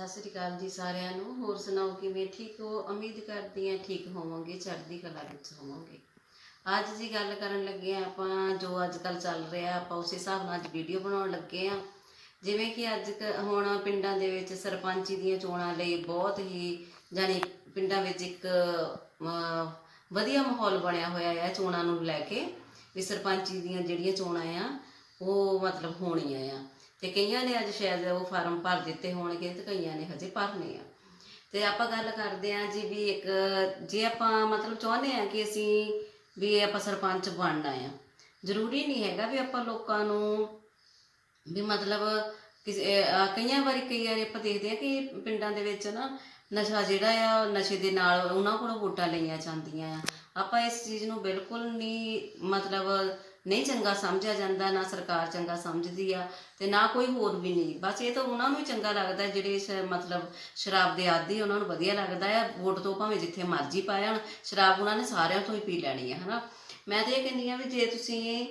ਸਤਿ ਸ੍ਰੀ ਅਕਾਲ ਜੀ ਸਾਰਿਆਂ ਨੂੰ। ਹੋਰ ਸੁਣਾਓ ਕਿਵੇਂ? ਠੀਕ ਹੋ? ਉਮੀਦ ਕਰਦੀ ਹਾਂ ਠੀਕ ਹੋਵੋਗੇ, ਚੜ੍ਹਦੀ ਕਲਾ ਵਿੱਚ ਹੋਵੋਗੇ। ਅੱਜ ਜੀ ਗੱਲ ਕਰਨ ਲੱਗੇ ਹਾਂ ਆਪਾਂ, ਜੋ ਅੱਜ ਕੱਲ ਚੱਲ ਰਿਹਾ, ਆਪਾਂ ਉਸੇ ਹਿਸਾਬ ਨਾਲ ਅੱਜ ਵੀਡੀਓ ਬਣਾਉਣ ਲੱਗੇ ਹਾਂ। ਜਿਵੇਂ ਕਿ ਅੱਜ ਕ- ਹੁਣ ਪਿੰਡਾਂ ਦੇ ਵਿੱਚ ਸਰਪੰਚੀ ਦੀਆਂ ਚੋਣਾਂ ਲਈ ਬਹੁਤ ਹੀ ਜਾਨੀ ਪਿੰਡਾਂ ਵਿੱਚ ਇੱਕ ਵਧੀਆ ਮਾਹੌਲ ਬਣਿਆ ਹੋਇਆ ਹੈ ਚੋਣਾਂ ਨੂੰ ਲੈ ਕੇ। ਵੀ ਸਰਪੰਚੀ ਦੀਆਂ ਜਿਹੜੀਆਂ ਚੋਣਾਂ ਆ, ਉਹ ਮਤਲਬ ਹੋਣੀਆਂ ਆ। ਤੇ ਕਈਆਂ ਨੇ ਅੱਜ ਸ਼ਾਇਦ ਉਹ ਫਾਰਮ ਭਰ ਦਿੱਤੇ ਹੋਣਗੇ ਤੇ ਕਈਆਂ ਨੇ ਹਜੇ ਭਰਨੇ ਆ। ਤੇ ਆਪਾਂ ਗੱਲ ਕਰਦੇ ਆ ਜੀ ਵੀ ਇੱਕ, ਜੇ ਆਪਾਂ ਮਤਲਬ ਚਾਹੁੰਦੇ ਆ ਕਿ ਅਸੀਂ ਵੀ ਆਪਾਂ ਸਰਪੰਚ ਬਣਨਾ ਆ, ਜ਼ਰੂਰੀ ਨਹੀਂ ਹੈਗਾ ਵੀ ਆਪਾਂ ਲੋਕਾਂ ਨੂੰ ਵੀ ਮਤਲਬ ਕਿਸੇ ਕਈਆਂ ਵਾਰੀ ਕਈ ਵਾਰੀ ਆਪਾਂ ਦੇਖਦੇ ਆ ਕਿ ਪਿੰਡਾਂ ਦੇ ਵਿੱਚ ਨਾ ਨਸ਼ਾ ਜਿਹੜਾ ਆ, ਨਸ਼ੇ ਦੇ ਨਾਲ ਉਹਨਾਂ ਕੋਲੋਂ ਵੋਟਾਂ ਲਈਆਂ ਜਾਂਦੀਆਂ ਆ। ਆਪਾਂ ਇਸ ਚੀਜ਼ ਨੂੰ ਬਿਲਕੁਲ ਨਹੀਂ ਮਤਲਬ ਨਹੀਂ ਚੰਗਾ ਸਮਝਿਆ ਜਾਂਦਾ, ਨਾ ਸਰਕਾਰ ਚੰਗਾ ਸਮਝਦੀ ਆ ਤੇ ਨਾ ਕੋਈ ਹੋਰ ਵੀ ਨਹੀਂ। ਬਸ ਇਹ ਤਾਂ ਉਹਨਾਂ ਨੂੰ ਹੀ ਚੰਗਾ ਲੱਗਦਾ, ਜਿਹੜੇ ਸ਼- ਮਤਲਬ ਸ਼ਰਾਬ ਦੇ ਆਦੀ, ਉਹਨਾਂ ਨੂੰ ਵਧੀਆ ਲੱਗਦਾ ਆ। ਵੋਟ ਤੋਂ ਭਾਵੇਂ ਜਿੱਥੇ ਮਰਜ਼ੀ ਪਾਇਆ ਸ਼ਰਾਬ ਉਹਨਾਂ ਨੇ ਸਾਰਿਆਂ ਤੋਂ ਹੀ ਪੀ ਲੈਣੀ ਆ, ਹਨਾ? ਮੈਂ ਤਾਂ ਇਹ ਕਹਿੰਦੀ ਆ ਵੀ ਜੇ ਤੁਸੀਂ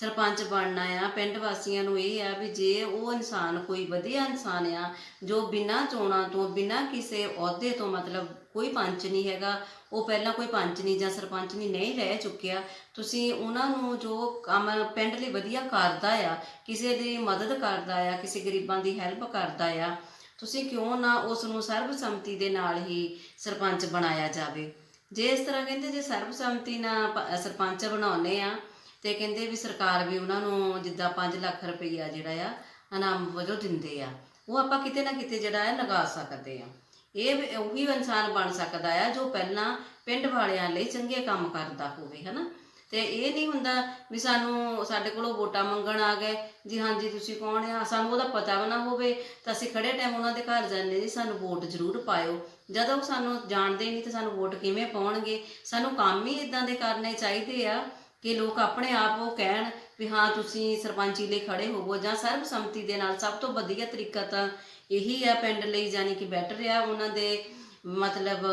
ਸਰਪੰਚ ਬਣਨਾ ਆ, ਪਿੰਡ ਵਾਸੀਆਂ ਨੂੰ ਇਹ ਆ ਵੀ ਜੇ ਉਹ ਇਨਸਾਨ ਕੋਈ ਵਧੀਆ ਇਨਸਾਨ ਆ, ਜੋ ਬਿਨਾਂ ਚੋਣਾਂ ਤੋਂ, ਬਿਨਾਂ ਕਿਸੇ ਅਹੁਦੇ ਤੋਂ ਮਤਲਬ ਕੋਈ ਪੰਚ ਨਹੀਂ ਹੈਗਾ, ਉਹ ਪਹਿਲਾਂ ਕੋਈ ਪੰਚ ਨਹੀਂ ਜਾਂ ਸਰਪੰਚ ਨਹੀਂ ਨਹੀਂ ਰਹਿ ਚੁੱਕਿਆ, ਤੁਸੀਂ ਉਹਨਾਂ ਨੂੰ ਜੋ ਕੰਮ ਪਿੰਡ ਲਈ ਵਧੀਆ ਕਰਦਾ ਆ, ਕਿਸੇ ਦੀ ਮਦਦ ਕਰਦਾ ਆ, ਕਿਸੇ ਗਰੀਬਾਂ ਦੀ ਹੈਲਪ ਕਰਦਾ ਆ, ਤੁਸੀਂ ਕਿਉਂ ਨਾ ਉਸ ਨੂੰ ਸਰਬਸੰਮਤੀ ਦੇ ਨਾਲ ਹੀ ਸਰਪੰਚ ਬਣਾਇਆ ਜਾਵੇ? ਜੇ ਇਸ ਤਰ੍ਹਾਂ ਕਹਿੰਦੇ ਜੇ ਸਰਬਸੰਮਤੀ ਨਾਲ ਸਰਪੰਚ ਬਣਾਉਨੇ ਆ ਤੇ ਕਹਿੰਦੇ ਵੀ ਸਰਕਾਰ ਵੀ ਉਹਨਾਂ ਨੂੰ ਜਿੱਦਾਂ 5 ਲੱਖ ਰੁਪਈਆ ਜਿਹੜਾ ਆ, ਇਨਾਮ ਵਜੋਂ ਦਿੰਦੇ ਆ। ਉਹ ਆਪਾਂ ਕਿਤੇ ਨਾ ਕਿਤੇ ਜਿਹੜਾ ਹੈ ਲਗਾ ਸਕਦੇ ਆ। ਇਹ ਵੀ, ਉਹੀ ਇਨਸਾਨ ਬਣ ਸਕਦਾ ਆ ਜੋ ਪਹਿਲਾਂ ਪਿੰਡ ਵਾਲਿਆਂ ਲਈ ਚੰਗੇ ਕੰਮ ਕਰਦਾ ਹੋਵੇ, ਹਨਾ? ਤੇ ਇਹ ਨਹੀਂ ਹੁੰਦਾ ਵੀ ਸਾਨੂੰ ਸਾਡੇ ਕੋਲੋਂ ਵੋਟਾਂ ਮੰਗਣ ਆ ਗਏ, ਜੀ ਹਾਂਜੀ ਤੁਸੀਂ ਕੌਣ ਆ? ਸਾਨੂੰ ਉਹਦਾ ਪਤਾ ਵੀ ਨਾ ਹੋਵੇ ਤਾਂ ਅਸੀਂ ਖੜੇ ਟਾਈਮ ਉਹਨਾਂ ਦੇ ਘਰ ਜਾਂਦੇ ਜੀ, ਸਾਨੂੰ ਵੋਟ ਜ਼ਰੂਰ ਪਾਇਓ। ਜਦੋਂ ਉਹ ਸਾਨੂੰ ਜਾਣਦੇ ਹੀ ਨਹੀਂ ਤੇ ਸਾਨੂੰ ਵੋਟ ਕਿਵੇਂ ਪਾਉਣਗੇ? ਸਾਨੂੰ ਕੰਮ ਹੀ ਇਦਾਂ ਦੇ ਕਰਨੇ ਚਾਹੀਦੇ ਆ ਕਿ ਲੋਕ ਆਪਣੇ ਆਪ ਉਹ ਕਹਿਣ ਵੀ ਹਾਂ, ਤੁਸੀਂ ਸਰਪੰਚੀ ਲਈ ਖੜੇ ਹੋਵੋ ਜਾਂ ਸਰਬਸੰਮਤੀ ਦੇ ਨਾਲ ਸਭ ਤੋਂ ਵਧੀਆ ਤਰੀਕਾ ਤਾਂ ਇਹੀ ਆ ਪਿੰਡ ਲਈ ਜਾਨੀ ਕਿ ਬੈਟਰ ਆ। ਉਹਨਾਂ ਦੇ ਮਤਲਬ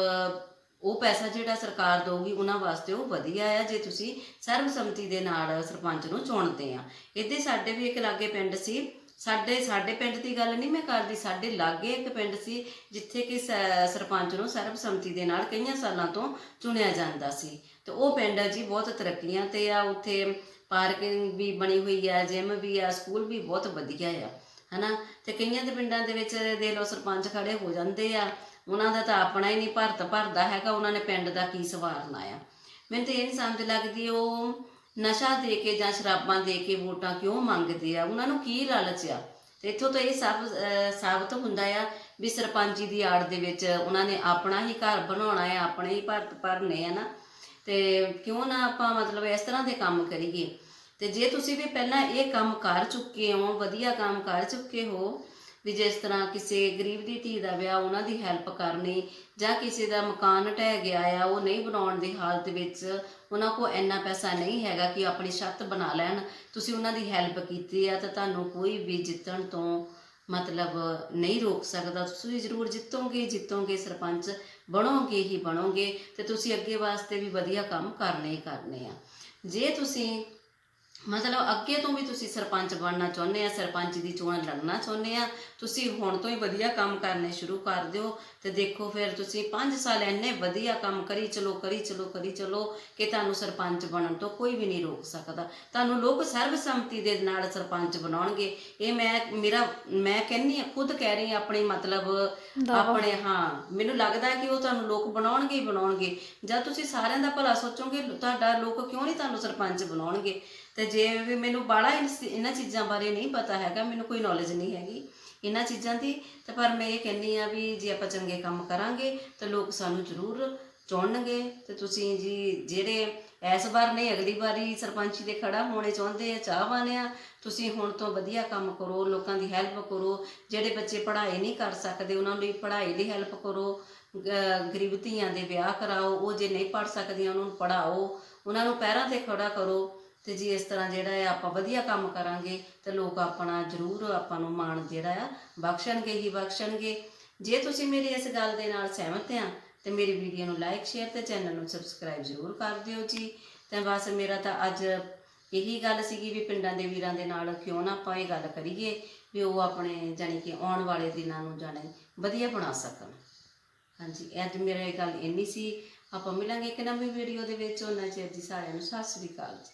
ਉਹ ਪੈਸਾ ਜਿਹੜਾ ਸਰਕਾਰ ਦਊਗੀ, ਉਹਨਾਂ ਵਾਸਤੇ ਉਹ ਵਧੀਆ ਆ, ਜੇ ਤੁਸੀਂ ਸਰਬਸੰਮਤੀ ਦੇ ਨਾਲ ਸਰਪੰਚ ਨੂੰ ਚੁਣਦੇ ਆ। ਇੱਥੇ ਸਾਡੇ ਵੀ ਇੱਕ ਲਾਗੇ ਪਿੰਡ ਸੀ ਸਾਡੇ ਸਾਡੇ ਪਿੰਡ ਦੀ ਗੱਲ ਨਹੀਂ ਮੈਂ ਕਰਦੀ, ਸਾਡੇ ਲਾਗੇ ਇੱਕ ਪਿੰਡ ਸੀ ਜਿੱਥੇ ਕਿ ਸਰਪੰਚ ਨੂੰ ਸਰਬਸੰਮਤੀ ਦੇ ਨਾਲ ਕਈਆਂ ਸਾਲਾਂ ਤੋਂ ਚੁਣਿਆ ਜਾਂਦਾ ਸੀ। ਤੇ ਉਹ ਪਿੰਡ ਜੀ ਬਹੁਤ ਤਰੱਕੀਆਂ ਤੇ ਆ, ਉੱਥੇ ਪਾਰਕਿੰਗ ਵੀ ਬਣੀ ਹੋਈ ਆ, ਜਿਮ ਵੀ ਆ, ਸਕੂਲ ਵੀ ਬਹੁਤ ਵਧੀਆ ਆ, ਹਨਾ? ਤੇ ਕਈਆਂ ਦੇ ਪਿੰਡਾਂ ਦੇ ਵਿੱਚ ਦੇ ਲੋ ਸਰਪੰਚ ਖੜੇ ਹੋ ਜਾਂਦੇ ਆ, ਉਹਨਾਂ ਦਾ ਤਾਂ ਆਪਣਾ ਹੀ ਨਹੀਂ ਭਰਤ ਭਰਦਾ ਹੈਗਾ, ਉਹਨਾਂ ਨੇ ਪਿੰਡ ਦਾ ਕੀ ਸਵਾਰਨਾ ਆ। ਮੈਨੂੰ ਤਾਂ ਇਹ ਨਹੀਂ ਸਮਝ ਲੱਗਦੀ, ਉਹ ਨਸ਼ਾ ਦੇ ਕੇ ਜਾਂ ਸ਼ਰਾਬਾਂ ਦੇ ਕੇ ਵੋਟਾਂ ਕਿਉਂ ਮੰਗਦੇ ਆ? ਉਹਨਾਂ ਨੂੰ ਕੀ ਲਾਲਚ ਆ? ਤੇ ਇੱਥੋਂ ਤੋਂ ਇਹ ਸਭ ਸਾਬਤ ਹੁੰਦਾ ਆ ਵੀ ਸਰਪੰਚੀ ਦੀ ਆੜ ਦੇ ਵਿੱਚ ਉਹਨਾਂ ਨੇ ਆਪਣਾ ਹੀ ਘਰ ਬਣਾਉਣਾ ਹੈ ਆਪਣੇ ਹੀ ਭਰਤ ਭਰਨੇ ਆ ਨਾ। ਤੇ ਕਿਉਂ ਨਾ ਆਪਾਂ ਮਤਲਬ ਇਸ ਤਰ੍ਹਾਂ ਦੇ ਕੰਮ ਕਰੀਏ? ਤੇ ਜੇ ਤੁਸੀਂ ਵੀ ਪਹਿਲਾਂ ਇਹ ਕੰਮ ਕਰ ਚੁੱਕੇ ਹੋ, ਵਧੀਆ ਕੰਮ ਕਰ ਚੁੱਕੇ ਹੋ ਵੀ ਜਿਸ ਤਰ੍ਹਾਂ ਕਿਸੇ ਗਰੀਬ ਦੀ ਧੀ ਦਾ ਵਿਆਹ ਉਹਨਾਂ ਦੀ ਹੈਲਪ ਕਰਨੀ ਜਾਂ ਕਿਸੇ ਦਾ ਮਕਾਨ ਢਹਿ ਗਿਆ ਆ, ਉਹ ਨਹੀਂ ਬਣਾਉਣ ਦੀ ਹਾਲਤ ਵਿੱਚ ਉਹਨਾਂ ਕੋਲ ਇੰਨਾ ਪੈਸਾ ਨਹੀਂ ਹੈਗਾ ਕਿ ਆਪਣੀ ਛੱਤ ਬਣਾ ਲੈਣ। ਤੁਸੀਂ ਉਹਨਾਂ ਦੀ ਹੈਲਪ ਕੀਤੀ ਆ ਤਾਂ ਤੁਹਾਨੂੰ ਕੋਈ ਵੀ ਜਿੱਤਣ ਤੋਂ ਮਤਲਬ ਨਹੀਂ ਰੋਕ ਸਕਦਾ। ਤੁਸੀਂ ਜ਼ਰੂਰ ਜਿੱਤੋਗੇ ਜਿੱਤੋਗੇ, ਸਰਪੰਚ ਬਣੋਗੇ ਹੀ ਬਣੋਗੇ ਤੇ ਤੁਸੀਂ ਅੱਗੇ ਵਾਸਤੇ ਵੀ ਵਧੀਆ ਕੰਮ ਕਰਨੇ ਹੀ ਕਰਨੇ ਆ। ਜੇ ਤੁਸੀਂ ਮਤਲਬ ਅੱਗੇ ਤੋਂ ਵੀ ਤੁਸੀਂ ਸਰਪੰਚ ਬਣਨਾ ਚਾਹੁੰਦੇ ਆ ਸਰਪੰਚ ਦੀ ਚੋਣ ਲੜਨਾ ਚਾਹੁੰਦੇ ਆ ਤੁਸੀਂ ਹੁਣ ਤੋਂ ਹੀ ਵਧੀਆ ਕੰਮ ਕਰਨੇ ਸ਼ੁਰੂ ਕਰ ਦਿਓ ਤੇ ਦੇਖੋ ਫਿਰ ਤੁਸੀਂ 5 ਸਾਲ ਇੰਨੇ ਵਧੀਆ ਕੰਮ ਕਰੀ ਚਲੋ ਕਰੀ ਚਲੋ ਕਰੀ ਚਲੋ ਕਿ ਤੁਹਾਨੂੰ ਸਰਪੰਚ ਬਣਨ ਤੋਂ ਕੋਈ ਵੀ ਨਹੀਂ ਰੋਕ ਸਕਦਾ। ਤੁਹਾਨੂੰ ਲੋਕ ਸਰਬਸੰਮਤੀ ਦੇ ਨਾਲ ਸਰਪੰਚ ਬਣਾਉਣਗੇ। ਇਹ ਮੈਂ ਮੇਰਾ ਮੈਂ ਕਹਿੰਨੀ ਆ ਖੁਦ ਕਹਿ ਰਹੀ ਆ ਆਪਣੀ ਮਤਲਬ ਆਪਣੇ ਹਾਂ ਮੈਨੂੰ ਲੱਗਦਾ ਹੈ ਕਿ ਉਹ ਤੁਹਾਨੂੰ ਲੋਕ ਬਣਾਉਣਗੇ ਹੀ ਬਣਾਉਣਗੇ। ਜਦ ਤੁਸੀਂ ਸਾਰਿਆਂ ਦਾ ਭਲਾ ਸੋਚੋਗੇ ਤੁਹਾਡਾ ਲੋਕ ਕਿਉਂ ਨਹੀਂ ਤੁਹਾਨੂੰ ਸਰਪੰਚ ਬਣਾਉਣਗੇ? ਤੇ ਜੇ ਵੀ ਮੈਨੂੰ ਬਾਹਲਾ ਇਨਸ- ਇਹਨਾਂ ਚੀਜ਼ਾਂ ਬਾਰੇ ਨਹੀਂ ਪਤਾ ਹੈਗਾ, ਮੈਨੂੰ ਕੋਈ ਨੌਲੇਜ ਨਹੀਂ ਹੈਗੀ ਇਹਨਾਂ ਚੀਜ਼ਾਂ ਦੀ, ਤੇ ਪਰ ਮੈਂ ਇਹ ਕਹਿੰਨੀ ਆ ਵੀ ਜੇ ਆਪਾਂ ਚੰਗੇ ਕੰਮ ਕਰਾਂਗੇ, ਤਾਂ ਲੋਕ ਸਾਨੂੰ ਜ਼ਰੂਰ ਚੁਣਨਗੇ ਤੇ ਤੁਸੀਂ ਜੀ ਜਿਹੜੇ ਇਸ ਵਾਰ ਨਹੀਂ, ਅਗਲੀ ਵਾਰੀ ਸਰਪੰਚੀ ਦੇ ਖੜਾ ਹੋਣੇ ਚਾਹੁੰਦੇ ਆ ਚਾਹਵਾਨ ਆ, ਤੁਸੀਂ ਹੁਣ ਤੋਂ ਵਧੀਆ ਕੰਮ ਕਰੋ, ਲੋਕਾਂ ਦੀ ਹੈਲਪ ਕਰੋ। ਜਿਹੜੇ ਬੱਚੇ ਪੜ੍ਹਾਈ ਨਹੀਂ ਕਰ ਸਕਦੇ, ਉਹਨਾਂ ਲਈ ਪੜ੍ਹਾਈ ਦੀ ਹੈਲਪ ਕਰੋ। ਗਰੀਬ ਧੀਆਂ ਦੇ ਵਿਆਹ ਕਰਾਓ, ਉਹ ਜੇ ਨਹੀਂ ਪੜ੍ਹ ਸਕਦੀਆਂ, ਉਹਨਾਂ ਨੂੰ ਪੜ੍ਹਾਓ। ਉਹਨਾਂ ਨੂੰ ਪੈਰਾਂ ਤੇ ਖੜਾ ਕਰੋ। ਤੇ ਜੇ ਇਸ ਤਰ੍ਹਾਂ ਜਿਹੜਾ ਹੈ ਆਪਾਂ ਵਧੀਆ ਕੰਮ ਕਰਾਂਗੇ, ਤੇ ਲੋਕ ਆਪਣਾ ਜ਼ਰੂਰ ਆਪਾਂ ਨੂੰ ਮਾਣ ਜਿਹੜਾ ਆ, ਬਖਸ਼ਣਗੇ ਹੀ ਬਖਸ਼ਣਗੇ। ਜੇ ਤੁਸੀਂ ਮੇਰੀ ਇਸ ਗੱਲ ਦੇ ਨਾਲ ਸਹਿਮਤ ਆ, ਤੇ ਮੇਰੀ ਵੀਡੀਓ ਨੂੰ ਲਾਈਕ ਸ਼ੇਅਰ ਤੇ ਚੈਨਲ ਨੂੰ ਸਬਸਕ੍ਰਾਈਬ ਜ਼ਰੂਰ ਕਰ ਦਿਓ ਜੀ। ਤੇ ਬਸ ਮੇਰਾ ਤਾਂ ਅੱਜ ਇਹੀ ਗੱਲ ਸੀਗੀ ਵੀ ਪਿੰਡਾਂ ਦੇ ਵੀਰਾਂ ਦੇ ਨਾਲ ਕਿਉਂ ਨਾ ਆਪਾਂ ਇਹ ਗੱਲ ਕਰੀਏ, ਵੀ ਉਹ ਆਪਣੇ ਜਾਣੀ ਕਿ ਆਉਣ ਵਾਲੇ ਦਿਨਾਂ ਨੂੰ ਜਾਣੇ ਵਧੀਆ ਬਣਾ ਸਕਣ। ਹਾਂਜੀ, ਅੱਜ ਮੇਰਾ ਇਹ ਗੱਲ ਇੰਨੀ ਸੀ। ਆਪਾਂ ਮਿਲਾਂਗੇ ਇੱਕ ਨਵੀਂ ਵੀਡੀਓ ਦੇ ਵਿੱਚ। ਉਹਨਾਂ ਚਿਰ ਜੀ ਸਾਰਿਆਂ ਨੂੰ ਸਤਿ ਸ੍ਰੀ ਅਕਾਲ ਜੀ।